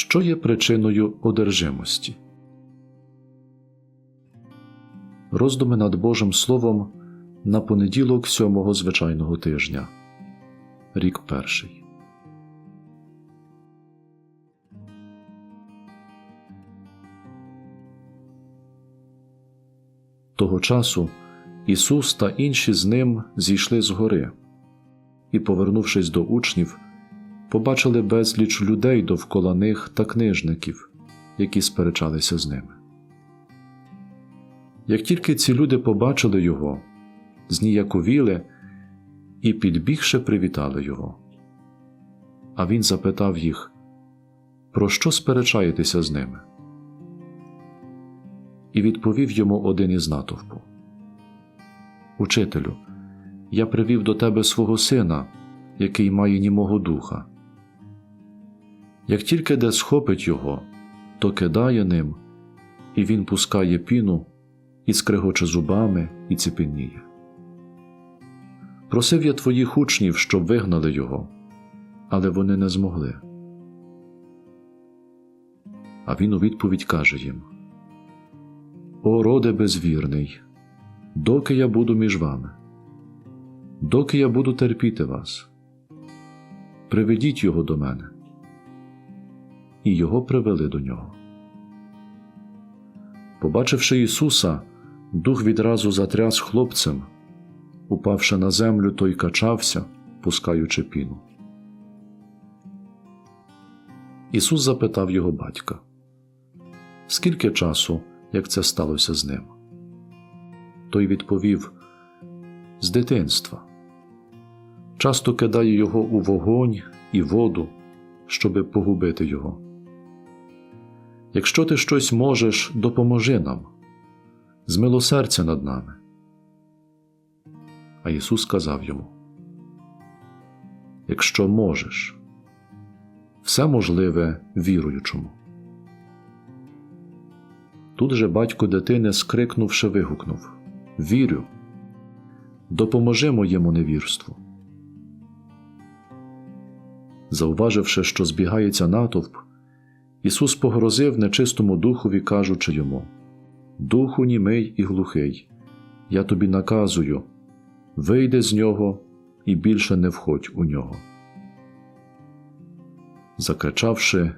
Що є причиною одержимості? Роздуми над Божим Словом на понеділок сьомого звичайного тижня. Рік перший. Того часу Ісус та інші з ним зійшли з гори і, повернувшись до учнів, побачили безліч людей довкола них та книжників, які сперечалися з ними. Як тільки ці люди побачили його, зніяковіли і, підбігши, привітали його. А він запитав їх, про що сперечаєтеся з ними? І відповів йому один із натовпу: Учителю, я привів до тебе свого сина, який має німого духа. Як тільки де схопить його, то кидає ним, і він пускає піну, і скригоче зубами, і ціпеніє. Просив я твоїх учнів, щоб вигнали його, але вони не змогли. А він у відповідь каже їм: О, роде безвірний, доки я буду між вами, доки я буду терпіти вас, приведіть його до мене. І його привели до нього. Побачивши Ісуса, дух відразу затряс хлопцем. Упавши на землю, той качався, пускаючи піну. Ісус запитав його батька, скільки часу, як це сталося з ним? Той відповів з дитинства. Часто кидає його у вогонь і воду, щоби погубити його. Якщо ти щось можеш, допоможи нам, змилосердя над нами. А Ісус сказав йому: Якщо можеш, все можливе віруючому. Тут же батько дитини, скрикнувши, вигукнув Вірю, допоможи моєму невірству. Зауваживши, що збігається натовп, Ісус погрозив нечистому духові, кажучи йому: Духу німий і глухий, я тобі наказую, вийди з нього і більше не входь у нього. Закричавши,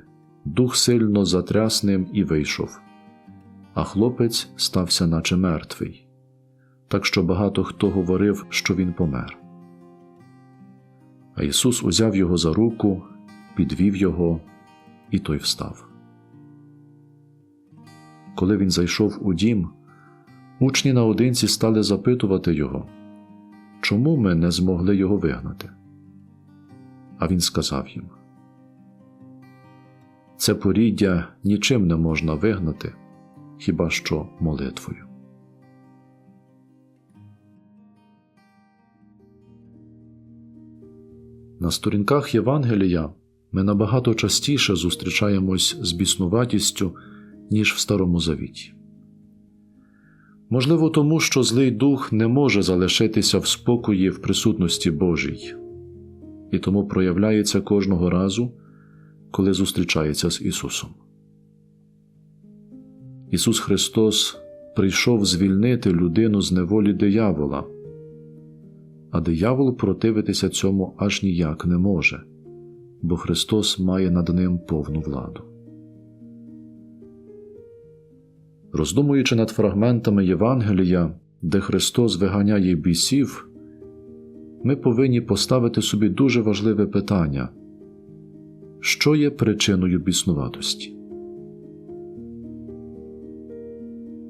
дух сильно затряс ним і вийшов, а хлопець стався, наче мертвий, так що багато хто говорив, що він помер. А Ісус узяв його за руку, підвів його, і той встав. Коли він зайшов у дім, учні наодинці стали запитувати його, чому ми не змогли його вигнати? А він сказав їм: Це поріддя нічим не можна вигнати, хіба що молитвою. На сторінках Євангелія ми набагато частіше зустрічаємось з біснуватістю, ніж в Старому Завіті. Можливо, тому що злий дух не може залишитися в спокої в присутності Божій, і тому проявляється кожного разу, коли зустрічається з Ісусом. Ісус Христос прийшов звільнити людину з неволі диявола, а диявол противитися цьому аж ніяк не може бо Христос має над ним повну владу. Роздумуючи над фрагментами Євангелія, де Христос виганяє бісів, ми повинні поставити собі дуже важливе питання що є причиною біснуватості?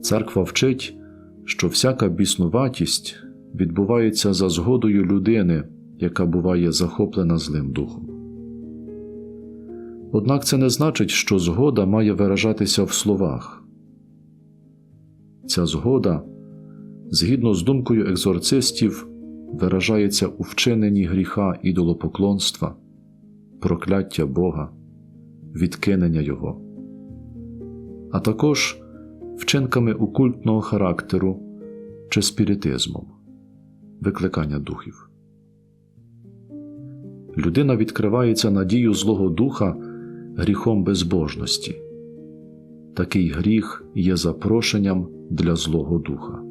Церква вчить, що всяка біснуватість відбувається за згодою людини, яка буває захоплена злим духом. Однак це не значить, що згода має виражатися в словах. Ця згода, згідно з думкою екзорцистів, виражається у вчиненні гріха ідолопоклонства, прокляття Бога, відкинення Його, а також вчинками окультного характеру чи спіритизмом, викликання духів. Людина відкривається надію Злого Духа гріхом безбожності. Такий гріх є запрошенням для Злого Духа.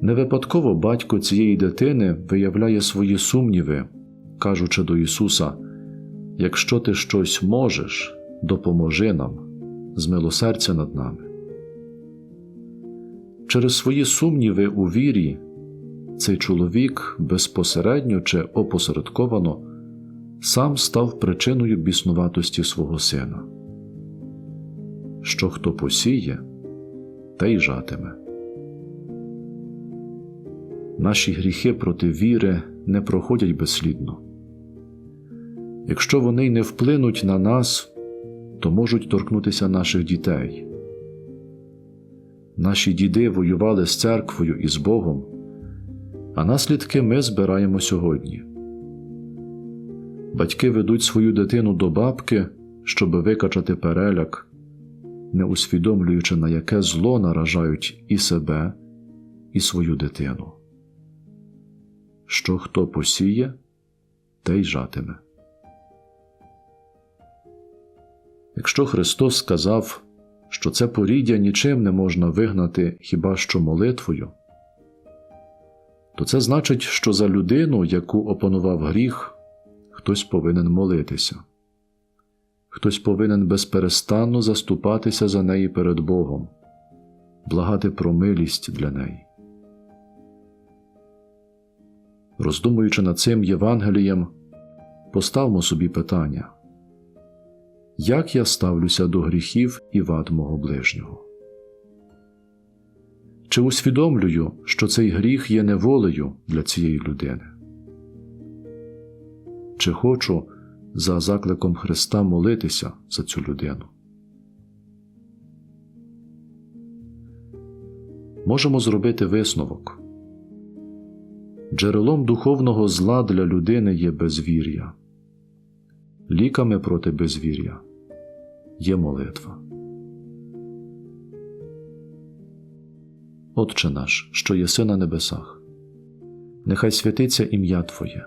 Не випадково батько цієї дитини виявляє свої сумніви, кажучи до Ісуса: Якщо ти щось можеш, допоможи нам, змилосердя над нами. Через свої сумніви у вірі цей чоловік безпосередньо чи опосередковано сам став причиною біснуватості свого сина. Що хто посіє, те й жатиме. Наші гріхи проти віри не проходять безслідно. Якщо вони не вплинуть на нас, то можуть торкнутися наших дітей. Наші діди воювали з церквою і з Богом, а наслідки ми збираємо сьогодні. Батьки ведуть свою дитину до бабки, щоб викачати переляк, не усвідомлюючи, на яке зло наражають і себе, і свою дитину. Що хто посіє, те й жатиме. Якщо Христос сказав, що це поріддя нічим не можна вигнати хіба що молитвою, то це значить, що за людину, яку опанував гріх, хтось повинен молитися, хтось повинен безперестанно заступатися за неї перед Богом, благати про милість для неї. Роздумуючи над цим Євангелієм, поставмо собі питання як я ставлюся до гріхів і вад мого ближнього? Чи усвідомлюю, що цей гріх є неволею для цієї людини? Чи хочу за закликом Христа молитися за цю людину? Можемо зробити висновок. Джерелом духовного зла для людини є безвір'я ліками проти безвір'я є молитва. Отче наш, що єси на небесах, нехай святиться ім'я Твоє,